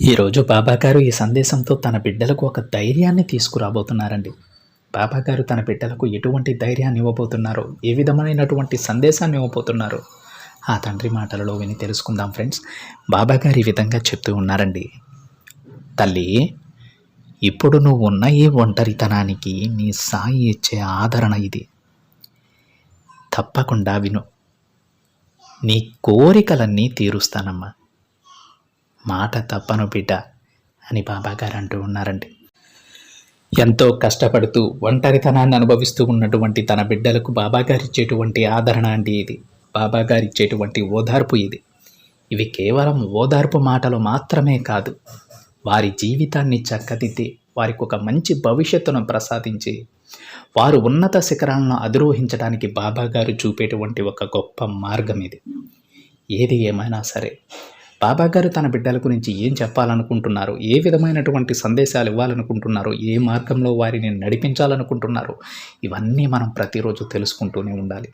ఈరోజు బాబాగారు ఈ సందేశంతో తన బిడ్డలకు ఒక ధైర్యాన్ని తీసుకురాబోతున్నారండి. బాబాగారు తన బిడ్డలకు ఎటువంటి ధైర్యాన్ని ఇవ్వబోతున్నారో ఏ విధమైనటువంటి సందేశాన్ని ఇవ్వబోతున్నారో ఆ తండ్రి మాటలలో విని తెలుసుకుందాం ఫ్రెండ్స్. బాబాగారు ఈ విధంగా చెప్తూ ఉన్నారండి. తల్లి ఇప్పుడు నువ్వు ఉన్న ఈ ఒంటరితనానికి నీ సాయి ఇచ్చే ఆదరణ ఇది. తప్పకుండా విను. నీ కోరికలన్నీ తీరుస్తానమ్మా. మాట తప్పను బిడ్డ అని బాబాగారు అంటూ ఉన్నారండి. ఎంతో కష్టపడుతూ ఒంటరితనాన్ని అనుభవిస్తూ ఉన్నటువంటి తన బిడ్డలకు బాబాగారు ఇచ్చేటువంటి ఆదరణ అండి ఇది. బాబాగారు ఇచ్చేటువంటి ఓదార్పు ఇది. ఇవి కేవలం ఓదార్పు మాటలు మాత్రమే కాదు. వారి జీవితాన్ని చక్కదిద్ది వారికి ఒక మంచి భవిష్యత్తును ప్రసాదించి వారు ఉన్నత శిఖరాలను అధిరోహించడానికి బాబాగారు చూపేటువంటి ఒక గొప్ప మార్గం ఇది. ఏది ఏమైనా సరే బాబాగారు తన బిడ్డల గురించి ఏం చెప్పాలనుకుంటున్నారు? ఏ విధమైనటువంటి సందేశాలు ఇవ్వాలనుకుంటున్నారు? ఏ మార్గంలో వారిని నడిపించాలనుకుంటున్నారు? ఇవన్నీ మనం ప్రతిరోజు తెలుసుకుంటూనే ఉండాలి.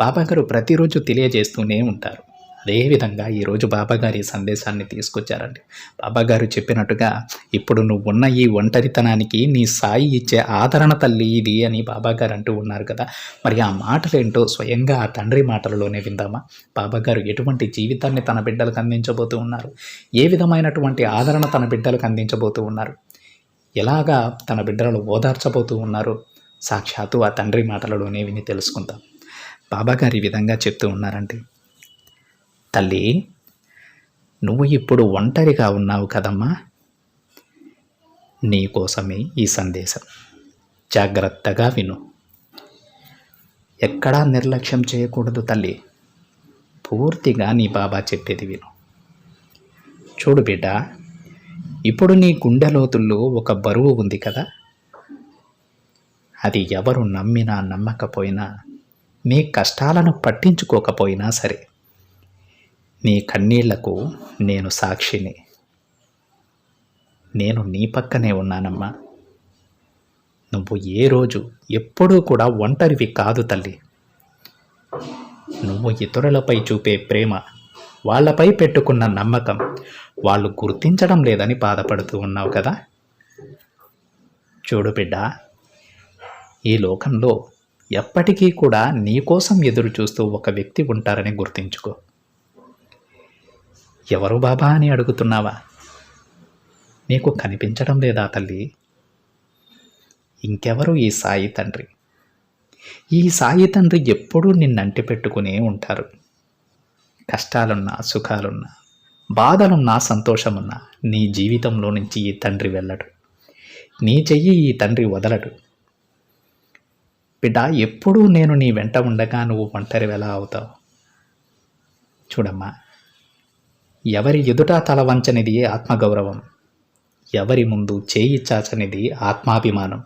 బాబా గారు ప్రతిరోజు తెలియజేస్తూనే ఉంటారు. అదేవిధంగా ఈరోజు బాబాగారి ఈ సందేశాన్ని తీసుకొచ్చారండి. బాబాగారు చెప్పినట్టుగా ఇప్పుడు నువ్వు ఉన్న ఈ ఒంటరితనానికి నీ సాయి ఇచ్చే ఆదరణ తల్లి ఇది అని బాబాగారు అంటూ ఉన్నారు కదా. మరి ఆ మాటలేంటో స్వయంగా ఆ తండ్రి మాటలలోనే విందామా? బాబాగారు ఎటువంటి జీవితాన్ని తన బిడ్డలకు అందించబోతూ ఉన్నారు? ఏ విధమైనటువంటి ఆదరణ తన బిడ్డలకు అందించబోతూ ఉన్నారు? ఎలాగా తన బిడ్డలను ఓదార్చబోతూ ఉన్నారు? సాక్షాత్తు ఆ తండ్రి మాటలలోనే విని తెలుసుకుందాం. బాబాగారు ఈ విధంగా చెప్తూ ఉన్నారండి. తల్లి నువ్వు ఇప్పుడు ఒంటరిగా ఉన్నావు కదమ్మా. నీకోసమే ఈ సందేశం. జాగ్రత్తగా విను. ఎక్కడా నిర్లక్ష్యం చేయకూడదు తల్లి. పూర్తిగా నీ బాబా చెప్పేది విను. చూడు బిడ్డ ఇప్పుడు నీ గుండె లోతుల్లో ఒక బరువు ఉంది కదా. అది ఎవరు నమ్మినా నమ్మకపోయినా నీ కష్టాలను పట్టించుకోకపోయినా సరే నీ కన్నీళ్ళకు నేను సాక్షిని. నేను నీ పక్కనే ఉన్నానమ్మా. నువ్వు ఏ రోజు ఎప్పుడూ కూడా ఒంటరివి కాదు తల్లి. నువ్వు ఇతరులపై చూపే ప్రేమ వాళ్ళపై పెట్టుకున్న నమ్మకం వాళ్ళు గుర్తించడం లేదని బాధపడుతూ ఉన్నావు కదా. చూడు బిడ్డ ఈ లోకంలో ఎప్పటికీ కూడా నీకోసం ఎదురు చూస్తూ ఒక వ్యక్తి ఉంటారని గుర్తించుకో. ఎవరు బాబా అని అడుగుతున్నావా? నీకు కనిపించడం లేదా తల్లి? ఇంకెవరు ఈ సాయి తండ్రి? ఈ సాయి తండ్రి ఎప్పుడూ నిన్నంటి పెట్టుకునే ఉంటారు. కష్టాలున్నా సుఖాలున్నా బాధలున్నా సంతోషమున్నా నీ జీవితంలో నుంచి ఈ తండ్రి వెళ్ళడు. నీ చెయ్యి ఈ తండ్రి వదలడు. బిడ్డ ఎప్పుడూ నేను నీ వెంట ఉండగా నువ్వు ఒంటరి ఎలా అవుతావు? చూడమ్మా ఎవరి ఎదుట తల వంచనిది ఆత్మగౌరవం ఎవరి ముందు చేయి చాచనిది ఆత్మాభిమానం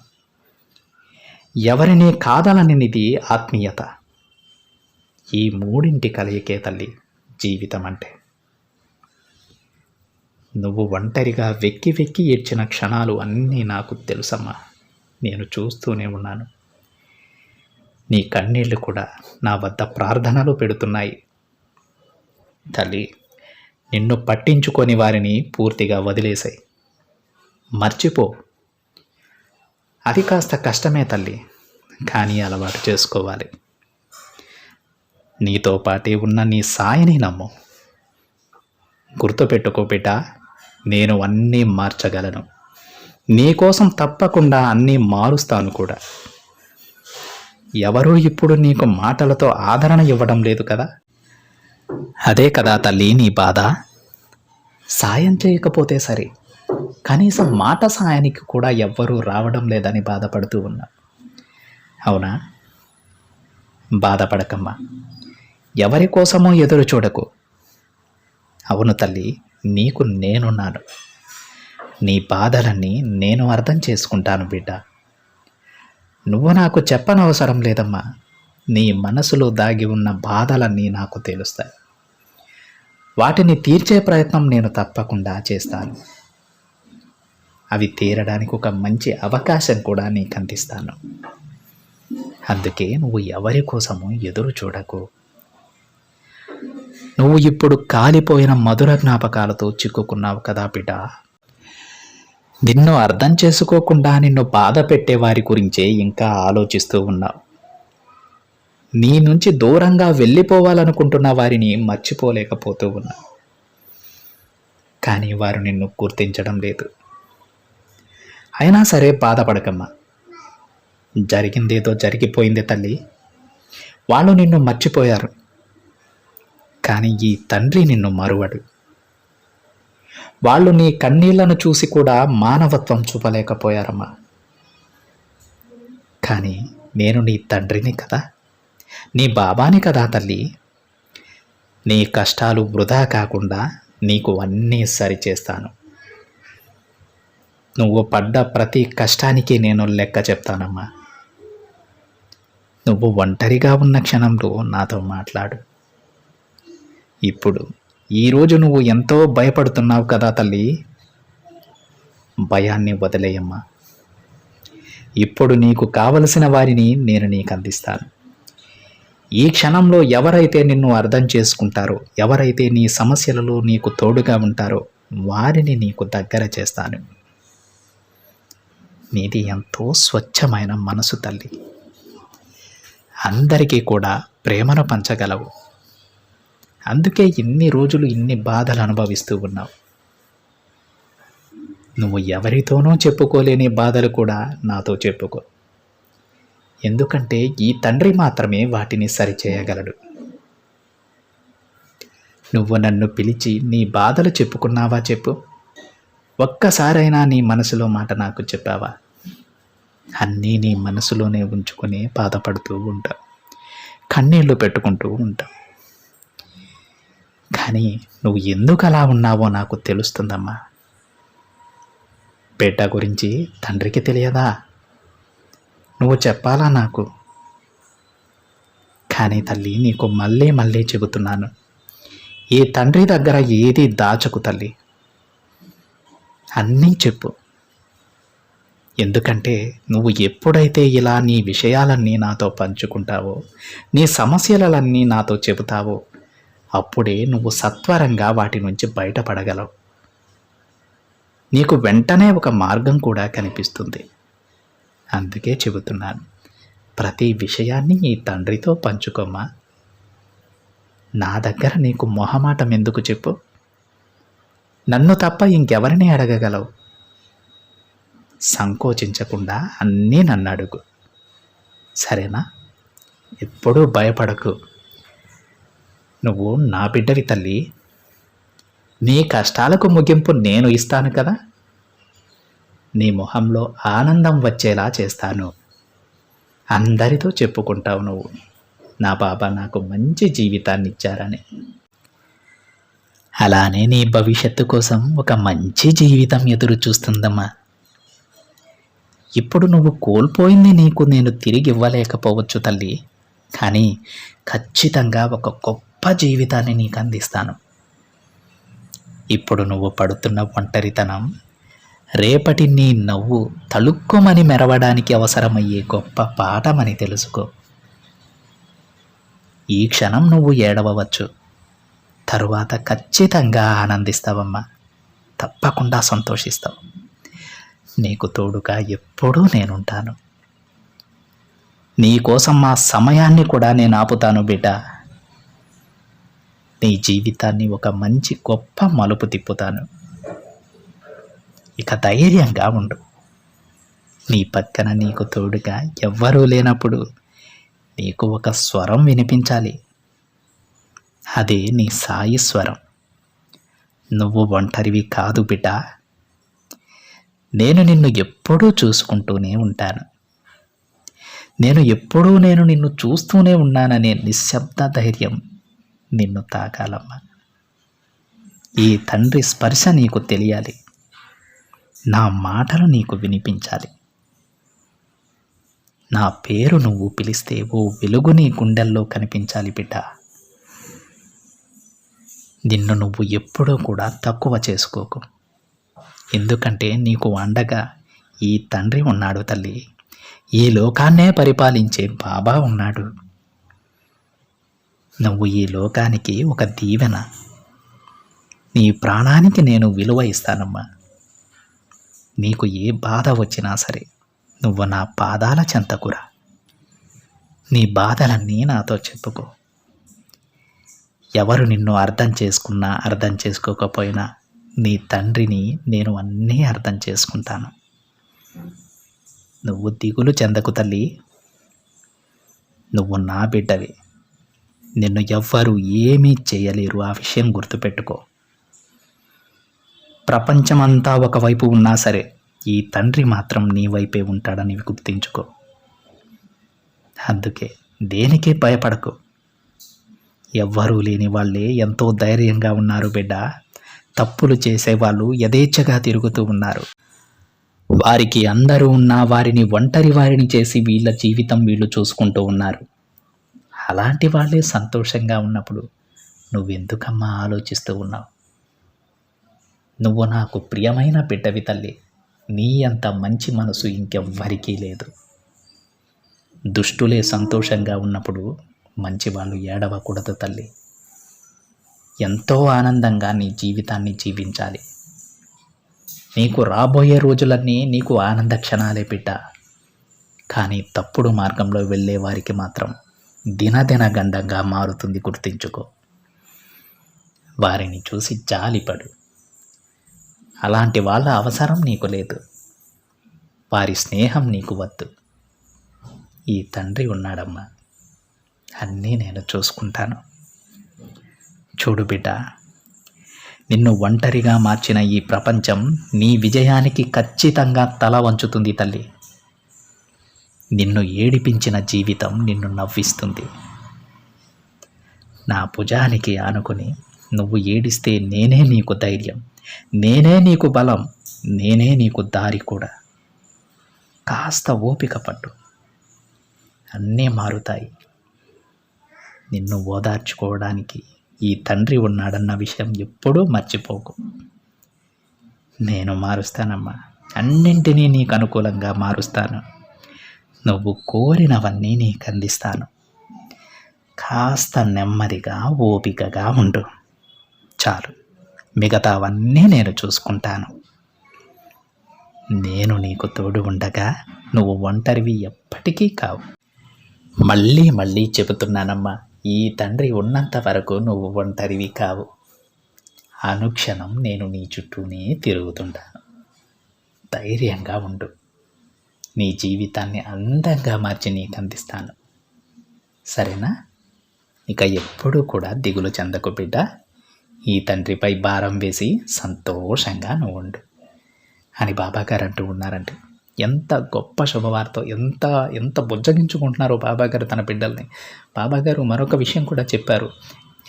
ఎవరిని కాదలనిది ఆత్మీయత. ఈ మూడింటి కలయికే తల్లి జీవితం అంటే నువ్వు ఒంటరిగా వెక్కి వెక్కి ఏడ్చిన క్షణాలు అన్నీ నాకు తెలుసమ్మా. నేను చూస్తూనే ఉన్నాను. నీ కన్నీళ్ళు కూడా నా వద్ద ప్రార్థనలు పెడుతున్నాయి. తల్లి నిన్ను పట్టించుకొని వారిని పూర్తిగా వదిలేశాయి మర్చిపో. అది కాస్త కష్టమే తల్లి కానీ అలవాటు చేసుకోవాలి. నీతో పాటే ఉన్న నీ సాయిని నమ్ము. గుర్తుపెట్టుకో బిడ్డ నేను అన్నీ మార్చగలను. నీకోసం తప్పకుండా అన్నీ మారుస్తాను కూడా. ఎవరూ ఇప్పుడు నీకు మాటలతో ఆదరణ ఇవ్వడం లేదు కదా? అదే కదా తల్లి నీ బాధ? సాయం చేయకపోతే సరే కనీసం మాట సాయానికి కూడా ఎవ్వరూ రావడం లేదని బాధపడుతూ ఉన్నా. అవునా? బాధపడకమ్మా. ఎవరి కోసమో ఎదురు చూడకు. అవును తల్లి నీకు నేనున్నాను. నీ బాధలన్నీ నేను అర్థం చేసుకుంటాను బిడ్డ. నువ్వు నాకు చెప్పనవసరం లేదమ్మా. నీ మనసులో దాగి ఉన్న బాధలన్నీ నాకు తెలుస్తాయి. వాటిని తీర్చే ప్రయత్నం నేను తప్పకుండా చేస్తాను. అవి తీరడానికి ఒక మంచి అవకాశం కూడా నీకు అందిస్తాను అందుకే నువ్వు ఎవరి కోసము ఎదురు చూడకు. నువ్వు ఇప్పుడు కాలిపోయిన మధుర జ్ఞాపకాలతో చిక్కుకున్నావు కదా బిడ్డ నిన్ను అర్థం చేసుకోకుండా నిన్ను బాధ పెట్టే వారి గురించే ఇంకా ఆలోచిస్తూ ఉన్నావు. నీ నుంచి దూరంగా వెళ్ళిపోవాలనుకుంటున్న వారిని మర్చిపోలేకపోతూ ఉన్నా. కానీ వారు నిన్ను గుర్తించడం లేదు. అయినా సరే బాధపడకమ్మా. జరిగిందేదో జరిగిపోయింది తల్లి. వాళ్ళు నిన్ను మర్చిపోయారు. కానీ ఈ తండ్రి నిన్ను మరువడు. వాళ్ళు నీ కన్నీళ్ళను చూసి కూడా మానవత్వం చూపలేకపోయారమ్మా. కానీ నేను నీ తండ్రిని కదా. నీ బాబాని కదా తల్లి. నీ కష్టాలు వృధా కాకుండా నీకు అన్నీ సరిచేస్తాను. నువ్వు పడ్డ ప్రతి కష్టానికి నేను లెక్క చెప్తానమ్మా. నువ్వు ఒంటరిగా ఉన్న క్షణంలో నాతో మాట్లాడు. ఇప్పుడు ఈరోజు నువ్వు ఎంతో భయపడుతున్నావు కదా తల్లి. భయాన్ని వదిలేయమ్మా. ఇప్పుడు నీకు కావలసిన వారిని నేను నీకు అందిస్తాను. ఈ క్షణంలో ఎవరైతే నిన్ను అర్థం చేసుకుంటారో ఎవరైతే నీ సమస్యలలో నీకు తోడుగా ఉంటారో వారిని నీకు దగ్గర చేస్తాను. నీది ఎంతో స్వచ్ఛమైన మనసు తల్లి. అందరికీ కూడా ప్రేమను పంచగలవు. అందుకే ఇన్ని రోజులు ఇన్ని బాధలు అనుభవిస్తూ ఉన్నావు. నువ్వు ఎవరితోనూ చెప్పుకోలేని బాధలు కూడా నాతో చెప్పుకో. ఎందుకంటే ఈ తండ్రి మాత్రమే వాటిని సరిచేయగలడు. నువ్వు నన్ను పిలిచి నీ బాధలు చెప్పుకున్నావా చెప్పు. ఒక్కసారైనా నీ మనసులో మాట నాకు చెప్పావా? అన్నీ నీ మనసులోనే ఉంచుకొని బాధపడుతూ ఉంటావు. కన్నీళ్ళు పెట్టుకుంటూ ఉంటావు. కానీ నువ్వు ఎందుకు అలా ఉన్నావో నాకు తెలుస్తుందమ్మా. బిడ్డ గురించి తండ్రికి తెలియదా? నువ్వు చెప్పాలా నాకు? కానీ తల్లి నీకు మళ్ళీ మళ్ళీ చెబుతున్నాను. ఈ తండ్రి దగ్గర ఏది దాచకు తల్లి? అన్నీ చెప్పు. ఎందుకంటే నువ్వు ఎప్పుడైతే ఇలా నీ విషయాలన్నీ నాతో పంచుకుంటావో నీ సమస్యలన్నీ నాతో చెబుతావో అప్పుడే నువ్వు సత్వరంగా వాటి నుంచి బయటపడగలవు. నీకు వెంటనే ఒక మార్గం కూడా కనిపిస్తుంది. అందుకే చెబుతున్నాను. ప్రతి విషయాన్ని నీ తండ్రితో పంచుకోమ్మా. నా దగ్గర నీకు మొహమాటం ఎందుకు చెప్పు? నన్ను తప్ప ఇంకెవరిని అడగగలవు? సంకోచించకుండా అన్నీ నన్ను అడుగు. సరేనా? ఎప్పుడూ భయపడకు. నువ్వు నా బిడ్డవి తల్లి. నీ కష్టాలకు ముగింపు నేను ఇస్తాను కదా? నీ మొహంలో ఆనందం వచ్చేలా చేస్తాను. అందరితో చెప్పుకుంటావు నువ్వు. నా బాబా నాకు మంచి జీవితాన్ని ఇచ్చారని అలానే నీ భవిష్యత్తు కోసం ఒక మంచి జీవితం ఎదురు చూస్తుందమ్మా. ఇప్పుడు నువ్వు కోల్పోయింది నీకు నేను తిరిగి ఇవ్వలేకపోవచ్చు తల్లి. కానీ ఖచ్చితంగా ఒక గొప్ప జీవితాన్ని నీకు అందిస్తాను. ఇప్పుడు నువ్వు పడుతున్న ఒంటరితనం రేపటి నీ నవ్వు తళుక్కుమని మెరవడానికి అవసరమయ్యే గొప్ప పాఠమని తెలుసుకో. ఈ క్షణం నువ్వు ఏడవవచ్చు. తరువాత ఖచ్చితంగా ఆనందిస్తావమ్మా. తప్పకుండా సంతోషిస్తావు. నీకు తోడుగా ఎప్పుడూ నేనుంటాను. నీకోసం మా సమయాన్ని కూడా నేను ఆపుతాను బిడ్డ. నీ జీవితాన్ని ఒక మంచి గొప్ప మలుపు తిప్పుతాను. ఇక ధైర్యంగా ఉండు. నీ పక్కన నీకు తోడుగా ఎవ్వరూ లేనప్పుడు నీకు ఒక స్వరం వినిపించాలి. అదే నీ సాయి స్వరం. నువ్వు ఒంటరివి కాదు బిడ్డ. నేను నిన్ను ఎప్పుడూ చూసుకుంటూనే ఉంటాను. నేను ఎప్పుడూ నేను నిన్ను చూస్తూనే ఉన్నాననే నిశ్శబ్ద ధైర్యం నిన్ను తాకాలమ్మా. ఈ తండ్రి స్పర్శ నీకు తెలియాలి. నా మాటలు నీకు వినిపించాలి. నా పేరు నువ్వు పిలిస్తే ఓ వెలుగు నీ గుండెల్లో కనిపించాలి బిడ్డ. నిన్ను నువ్వు ఎప్పుడూ కూడా తక్కువ చేసుకోకు. ఎందుకంటే నీకు అండగా ఈ తండ్రి ఉన్నాడు తల్లి. ఈ లోకాన్నే పరిపాలించే బాబా ఉన్నాడు. నువ్వు ఈ లోకానికి ఒక దీవెన. నీ ప్రాణానికి నేను విలువ ఇస్తానమ్మా. నీకు ఏ బాధ వచ్చినా సరే నువ్వు నా పాదాల చెంతకురా. నీ బాధలన్నీ నాతో చెప్పుకో. ఎవరు నిన్ను అర్థం చేసుకున్నా అర్థం చేసుకోకపోయినా నీ తండ్రిని నేను అన్నీ అర్థం చేసుకుంటాను. నువ్వు దిగులు చెందకు తల్లి. నువ్వు నా బిడ్డవి. నిన్ను ఎవ్వరు ఏమీ చేయలేరు. ఆ విషయం గుర్తుపెట్టుకో. ప్రపంచమంతా ఒకవైపు ఉన్నా సరే ఈ తండ్రి మాత్రం నీ వైపే ఉంటాడని గుర్తించుకో. అందుకే దేనికే భయపడకు. ఎవ్వరూ లేని వాళ్ళే ఎంతో ధైర్యంగా ఉన్నారు బిడ్డ. తప్పులు చేసేవాళ్ళు యథేచ్ఛగా తిరుగుతూ ఉన్నారు. వారికి అందరూ ఉన్నా వారిని ఒంటరి వారిని చేసి వీళ్ళ జీవితం వీళ్ళు చూసుకుంటూ ఉన్నారు. అలాంటి వాళ్ళే సంతోషంగా ఉన్నప్పుడు నువ్వెందుకమ్మా ఆలోచిస్తూ ఉన్నావు? నువ్వు నాకు ప్రియమైన బిడ్డవి తల్లి. నీ అంత మంచి మనసు ఇంకెవ్వరికీ లేదు. దుష్టులే సంతోషంగా ఉన్నప్పుడు మంచి వాళ్ళు ఏడవకూడదు తల్లి. ఎంతో ఆనందంగా నీ జీవితాన్ని జీవించాలి. నీకు రాబోయే రోజులన్నీ నీకు ఆనంద క్షణాలే బిడ్డ. కానీ తప్పుడు మార్గంలో వెళ్ళే వారికి మాత్రం దినదిన గండంగా మారుతుంది గుర్తించుకో. వారిని చూసి జాలిపడు. అలాంటి వాళ్ళ అవసరం నీకు లేదు. వారి స్నేహం నీకు వద్దు. ఈ తండ్రి ఉన్నాడమ్మా. అన్నీ నేను చూసుకుంటాను. చూడు బిడ్డ నిన్ను ఒంటరిగా మార్చిన ఈ ప్రపంచం నీ విజయానికి ఖచ్చితంగా తల వంచుతుంది తల్లి. నిన్ను ఏడిపించిన జీవితం నిన్ను నవ్విస్తుంది. నా భుజానికి ఆనుకుని నువ్వు ఏడిస్తే నేనే నీకు ధైర్యం. నేనే నీకు బలం నేనే నీకు దారి కూడా. కాస్త ఓపిక పట్టు. అన్నీ మారుతాయి. నిన్ను ఓదార్చుకోవడానికి ఈ తండ్రి ఉన్నాడన్న విషయం ఎప్పుడూ మర్చిపోకు. నేను మారుస్తానమ్మా. అన్నింటినీ నీకు అనుకూలంగా మారుస్తాను. నువ్వు కోరినవన్నీ నీకు అందిస్తాను. కాస్త నెమ్మదిగా ఓపికగా ఉండు. చాలు. మిగతావన్నీ నేను చూసుకుంటాను. నేను నీకు తోడు ఉండగా నువ్వు ఒంటరివి ఎప్పటికీ కావు. మళ్ళీ మళ్ళీ చెబుతున్నానమ్మా ఈ తండ్రి ఉన్నంత వరకు నువ్వు ఒంటరివి కావు. అనుక్షణం నేను నీ చుట్టూనే తిరుగుతుంటాను. ధైర్యంగా ఉండు. నీ జీవితాన్ని అందంగా మార్చి నీకు అందిస్తాను. సరేనా? ఇక ఎప్పుడూ కూడా దిగులు చెందకు బిడ్డ. ఈ తండ్రిపై భారం వేసి సంతోషంగా నువ్వు ఉండు అని బాబాగారు అంటూ ఉన్నారంటే ఎంత గొప్ప శుభవార్త ఎంత ఎంత బుజ్జగించుకుంటున్నారో బాబాగారు తన బిడ్డల్ని. బాబాగారు మరొక విషయం కూడా చెప్పారు.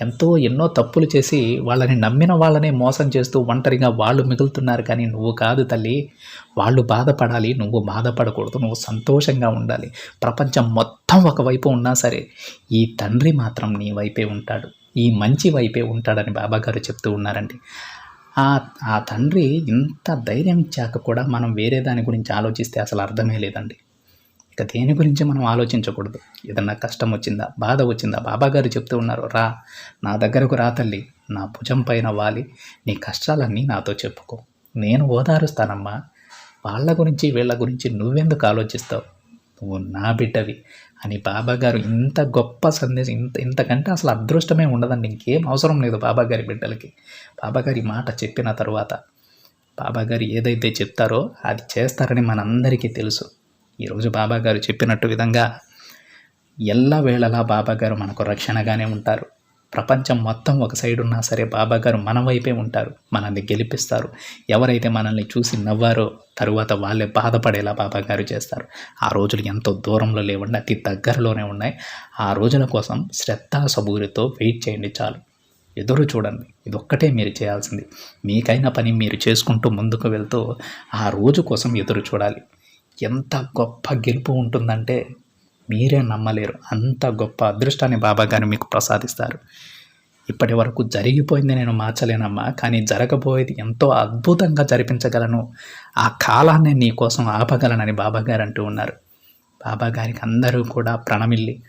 ఎంతో ఎన్నో తప్పులు చేసి వాళ్ళని నమ్మిన వాళ్ళనే మోసం చేస్తూ ఒంటరిగా వాళ్ళు మిగులుతున్నారు. కానీ నువ్వు కాదు తల్లి వాళ్ళు బాధపడాలి నువ్వు బాధపడకూడదు నువ్వు సంతోషంగా ఉండాలి. ప్రపంచం మొత్తం ఒకవైపు ఉన్నా సరే ఈ తండ్రి మాత్రం నీ వైపే ఉంటాడు. ఈ మంచి వైపే ఉంటాడని బాబాగారు చెప్తూ ఉన్నారండి. ఆ ఆ తండ్రి ఇంత ధైర్యం ఇచ్చాక కూడా మనం వేరే దాని గురించి ఆలోచిస్తే అసలు అర్థమే లేదండి. ఇక దేని గురించి మనం ఆలోచించకూడదు. ఏదన్నా కష్టం వచ్చిందా బాధ వచ్చిందా బాబాగారు చెప్తూ ఉన్నారు రా నా దగ్గరకు రా తల్లి నా భుజం పైన వాలి నీ కష్టాలన్నీ నాతో చెప్పుకో. నేను ఓదారుస్తానమ్మా. వాళ్ళ గురించి వీళ్ళ గురించి నువ్వెందుకు ఆలోచిస్తావు? నువ్వు నా బిడ్డవి. అని బాబా గారు ఇంత గొప్ప సందేశం ఇంత ఇంతకంటే అసలు అదృష్టమే ఉండదండి. ఇంకేం అవసరం లేదు బాబా గారి బిడ్డలకి. బాబా గారి మాట చెప్పిన తర్వాత బాబా గారు ఏదైతే చెప్తారో అది చేస్తారని మనందరికీ తెలుసు. ఈరోజు బాబా గారు చెప్పినట్టు విధంగా ఎల్లవేళలా బాబా గారు మనకు రక్షణగానే ఉంటారు. ప్రపంచం మొత్తం ఒక సైడ్ ఉన్నా సరే బాబా గారు మన వైపే ఉంటారు. మనల్ని గెలిపిస్తారు. ఎవరైతే మనల్ని చూసి నవ్వారో తరువాత వాళ్ళే బాధపడేలా బాబా గారు చేస్తారు. ఆ రోజులు ఎంతో దూరంలో లేవండి అతి దగ్గరలోనే ఉన్నాయి. ఆ రోజుల కోసం శ్రద్ధ సబూరితో వెయిట్ చేయండి చాలు. ఎదురు చూడండి. ఇదొక్కటే మీరు చేయాల్సింది. మీకైన పని మీరు చేసుకుంటూ ముందుకు వెళ్తూ ఆ రోజు కోసం ఎదురు చూడాలి. ఎంత గొప్ప గెలుపు ఉంటుందంటే మీరే నమ్మలేరు. అంత గొప్ప అదృష్టాన్ని బాబా గారు మీకు ప్రసాదిస్తారు. ఇప్పటి వరకు జరిగిపోయింది నేను మార్చలేనమ్మా కానీ జరగబోయేది ఎంతో అద్భుతంగా జరిపించగలను. ఆ కాలాన్ని నీ కోసం ఆపగలనని బాబా గారు అంటూ ఉన్నారు. బాబా గారికి అందరూ కూడా ప్రణమిల్లి.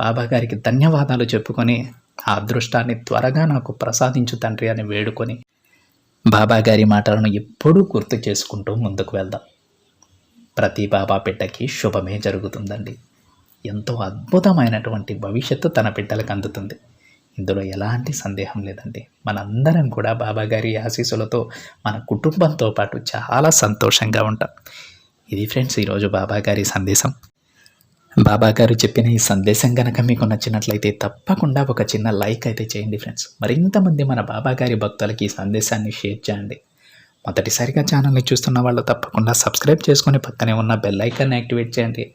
బాబా గారికి ధన్యవాదాలు చెప్పుకొని ఆ అదృష్టాన్ని త్వరగా నాకు ప్రసాదించు తండ్రి అని వేడుకొని బాబా గారి మాటలను ఎప్పుడూ గుర్తు చేసుకుంటూ ముందుకు వెళ్దాం. ప్రతి బాబా బిడ్డకి శుభమే జరుగుతుందండి. ఎంతో అద్భుతమైనటువంటి భవిష్యత్తు తన బిడ్డలకు అందుతుంది. ఇందులో ఎలాంటి సందేహం లేదండి. మనందరం కూడా బాబాగారి ఆశీస్సులతో మన కుటుంబంతో పాటు చాలా సంతోషంగా ఉంటాం. ఇది ఫ్రెండ్స్ ఈరోజు బాబాగారి సందేశం. బాబా గారు చెప్పిన ఈ సందేశం కనుక మీకు నచ్చినట్లయితే తప్పకుండా ఒక చిన్న లైక్ అయితే చేయండి ఫ్రెండ్స్. మరింతమంది మన బాబాగారి భక్తులకి ఈ సందేశాన్ని షేర్ చేయండి. మొదటిసారిగా ఛానల్ని చూస్తున్న వాళ్ళు తప్పకుండా సబ్స్క్రైబ్ చేసుకుని పక్కనే ఉన్న బెల్ ఐకాన్ని యాక్టివేట్ చేయండి.